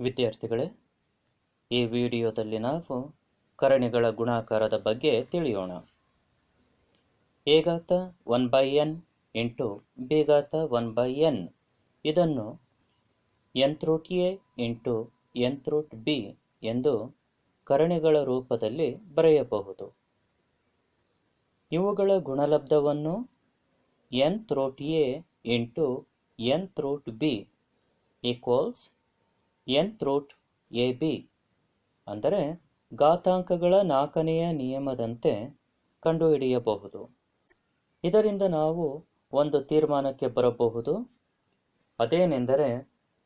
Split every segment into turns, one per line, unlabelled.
ವಿದ್ಯಾರ್ಥಿಗಳೇ, ಈ ವಿಡಿಯೋದಲ್ಲಿ ನಾವು ಕರಣಿಗಳ ಗುಣಾಕಾರದ ಬಗ್ಗೆ ತಿಳಿಯೋಣ. ಏಗಾತ ಒನ್ ಬೈ ಎನ್ ಇಂಟು ಬೇಗಾತ ಒನ್ ಬೈ ಎನ್. ಇದನ್ನು N A into N B ಎಂದು ಕರಣಿಗಳ ರೂಪದಲ್ಲಿ ಬರೆಯಬಹುದು. ಇವುಗಳ ಗುಣಲಬ್ಧವನ್ನು N A into N B equals nth root A B ಅಂದರೆ ಘಾತಾಂಕಗಳ ನಾಲ್ಕನೆಯ ನಿಯಮದಂತೆ ಕಂಡುಹಿಡಿಯಬಹುದು. ಇದರಿಂದ ನಾವು ಒಂದು ತೀರ್ಮಾನಕ್ಕೆ ಬರಬಹುದು. ಅದೇನೆಂದರೆ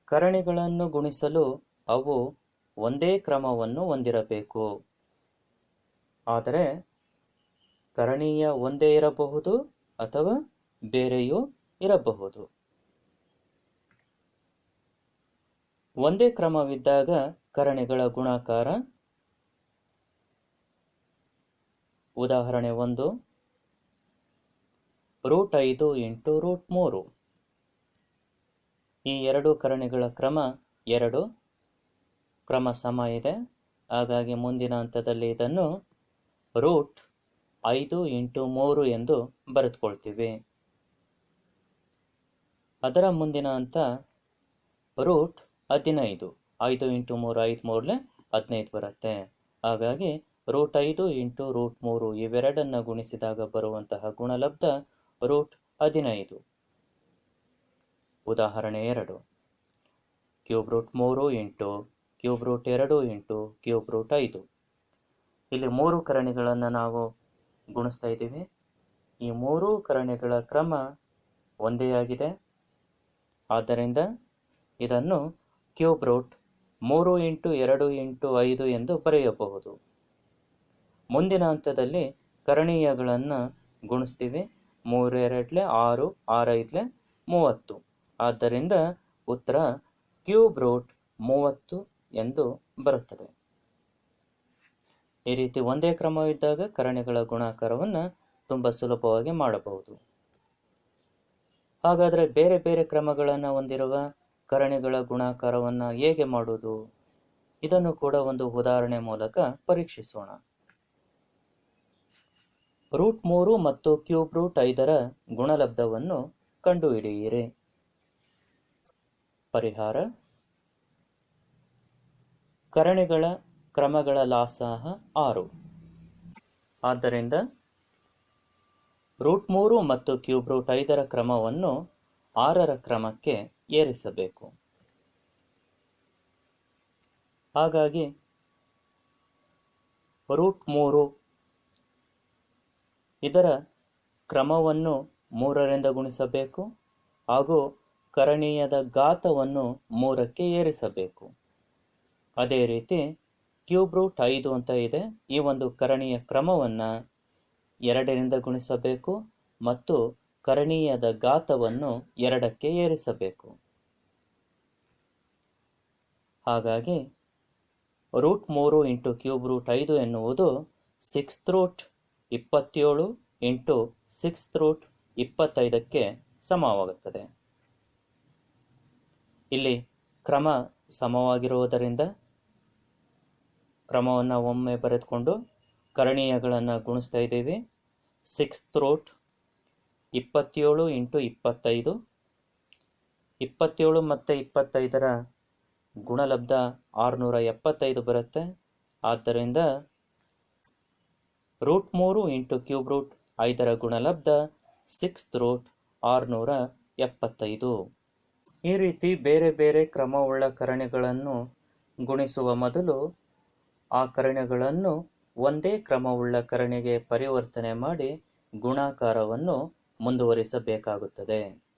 ಕರಣಿಗಳನ್ನು ಗುಣಿಸಲು ಅವು ಒಂದೇ ಕ್ರಮವನ್ನು ಹೊಂದಿರಬೇಕು. ಆದರೆ ಕರಣೀಯ ಒಂದೇ ಇರಬಹುದು ಅಥವಾ ಬೇರೆಯೂ ಇರಬಹುದು. ಒಂದೇ ಕ್ರಮವಿದ್ದಾಗ ಕರಣೆಗಳ ಗುಣಾಕಾರ. ಉದಾಹರಣೆ ಒಂದು. ರೂಟ್ ಐದು ಇಂಟು ರೂಟ್ ಮೂರು. ಈ ಎರಡು ಕರಣಿಗಳ ಕ್ರಮ ಎರಡು. ಕ್ರಮ ಸಮ ಇದೆ. ಹಾಗಾಗಿ ಮುಂದಿನ ಹಂತದಲ್ಲಿ ಇದನ್ನು ರೂಟ್ ಐದು ಇಂಟು ಮೂರು ಎಂದು ಬರೆದುಕೊಳ್ತೀವಿ. ಅದರ ಮುಂದಿನ ಹಂತ ರೂಟ್ ಹದಿನೈದು. ಐದು ಇಂಟು ಮೂರು ಐದು ಮೂರಲೆ ಹದಿನೈದು ಬರುತ್ತೆ. ಹಾಗಾಗಿ ರೂಟ್ ಐದು ಇಂಟು ರೂಟ್ ಮೂರು ಇವೆರಡನ್ನು ಗುಣಿಸಿದಾಗ ಬರುವಂತಹ ಗುಣಲಬ್ಧ ರೂಟ್ ಹದಿನೈದು. ಉದಾಹರಣೆ ಎರಡು. ಕ್ಯೂಬ್ ರೂಟ್ ಮೂರು ಇಂಟು ಕ್ಯೂಬ್ ರೂಟ್ ಎರಡು ಇಂಟು ಕ್ಯೂಬ್ ರೂಟ್ ಐದು. ಇಲ್ಲಿ ಮೂರು ಕರಣಿಗಳನ್ನು ನಾವು ಗುಣಿಸ್ತಾ ಇದ್ದೀವಿ. ಈ ಮೂರು ಕರಣಿಗಳ ಕ್ರಮ ಒಂದೇ ಆಗಿದೆ. ಆದ್ದರಿಂದ ಇದನ್ನು ಕ್ಯೂಬ್ ರೂಟ್ ಮೂರು ಇಂಟು ಎರಡು ಇಂಟು ಐದು ಎಂದು ಬರೆಯಬಹುದು. ಮುಂದಿನ ಹಂತದಲ್ಲಿ ಕರಣೀಯಗಳನ್ನು ಗುಣಿಸ್ತೀವಿ. ಮೂರು, ಎರಡ್ಲೆ ಆರು, ಆರೈದ್ಲೆ ಮೂವತ್ತು. ಆದ್ದರಿಂದ ಉತ್ತರ ಕ್ಯೂಬ್ ರೂಟ್ ಮೂವತ್ತು ಎಂದು ಬರುತ್ತದೆ. ಈ ರೀತಿ ಒಂದೇ ಕ್ರಮವಿದ್ದಾಗ ಕರಣಿಗಳ ಗುಣಾಕಾರವನ್ನು ತುಂಬ ಸುಲಭವಾಗಿ ಮಾಡಬಹುದು. ಹಾಗಾದರೆ ಬೇರೆ ಬೇರೆ ಕ್ರಮಗಳನ್ನು ಹೊಂದಿರುವ ಕರಣಿಗಳ ಗುಣಾಕಾರವನ್ನು ಹೇಗೆ ಮಾಡುವುದು? ಇದನ್ನು ಕೂಡ ಒಂದು ಉದಾಹರಣೆ ಮೂಲಕ ಪರೀಕ್ಷಿಸೋಣ. ರೂಟ್ ಮೂರು ಮತ್ತು ಕ್ಯೂಬ್ ರೂಟ್ ಐದರ ಗುಣಲಬ್ಧವನ್ನು ಕಂಡುಹಿಡಿಯಿರಿ. ಪರಿಹಾರ, ಕರಣಿಗಳ ಕ್ರಮಗಳ ಲಾಸಾಹ ಆರು. ಆದ್ದರಿಂದ ರೂಟ್ ಮೂರು ಮತ್ತು ಕ್ಯೂಬ್ ರೂಟ್ ಐದರ ಕ್ರಮವನ್ನು ಆರರ ಕ್ರಮಕ್ಕೆ ಏರಿಸಬೇಕು. ಹಾಗಾಗಿ ರೂಟ್ ಮೂರು ಇದರ ಕ್ರಮವನ್ನು ಮೂರರಿಂದ ಗುಣಿಸಬೇಕು ಹಾಗೂ ಕರಣೀಯದ ಘಾತವನ್ನು ಮೂರಕ್ಕೆ ಏರಿಸಬೇಕು. ಅದೇ ರೀತಿ ಕ್ಯೂಬ್ ರೂಟ್ ಐದು ಅಂತ ಇದೆ. ಈ ಒಂದು ಕರಣೀಯ ಕ್ರಮವನ್ನು ಎರಡರಿಂದ ಗುಣಿಸಬೇಕು ಮತ್ತು ಕರಣೀಯದ ಘಾತವನ್ನು ಎರಡಕ್ಕೆ ಏರಿಸಬೇಕು. ಹಾಗಾಗಿ ರೂಟ್ ಮೂರು ಇಂಟು ಕ್ಯೂಬ್ ರೂಟ್ ಐದು ಎನ್ನುವುದು ಸಿಕ್ಸ್ ರೂಟ್ ಇಪ್ಪತ್ತೇಳು ಇಂಟು ಸಿಕ್ಸ್ ರೂಟ್ ಇಪ್ಪತ್ತೈದಕ್ಕೆ ಸಮವಾಗುತ್ತದೆ. ಇಲ್ಲಿ ಕ್ರಮ ಸಮವಾಗಿರುವುದರಿಂದ ಕ್ರಮವನ್ನು ಒಮ್ಮೆ ಬರೆದುಕೊಂಡು ಕರಣೀಯಗಳನ್ನು ಗುಣಿಸ್ತಾ ಇದ್ದೀವಿ. ಸಿಕ್ಸ್ ರೂಟ್ ಇಪ್ಪತ್ತೇಳು ಇಂಟು ಇಪ್ಪತ್ತೈದು. ಇಪ್ಪತ್ತೇಳು ಮತ್ತು ಇಪ್ಪತ್ತೈದರ ಗುಣಲಬ್ಧ ಆರುನೂರ ಎಪ್ಪತ್ತೈದು ಬರುತ್ತೆ. ಆದ್ದರಿಂದ ರೂಟ್ ಮೂರು ಇಂಟು ಕ್ಯೂಬ್ ರೂಟ್ ಐದರ ಗುಣಲಬ್ಧ ಸಿಕ್ಸ್ ರೂಟ್ ಆರುನೂರ ಎಪ್ಪತ್ತೈದು. ಈ ರೀತಿ ಬೇರೆ ಬೇರೆ ಕ್ರಮವುಳ್ಳ ಕರಣಿಗಳನ್ನು ಗುಣಿಸುವ ಮೊದಲು ಆ ಕರಣೆಗಳನ್ನು ಒಂದೇ ಕ್ರಮವುಳ್ಳ ಕರಣಿಗೆ ಪರಿವರ್ತನೆ ಮಾಡಿ ಗುಣಾಕಾರವನ್ನು ಮುಂದುವರಿಸಬೇಕಾಗುತ್ತದೆ.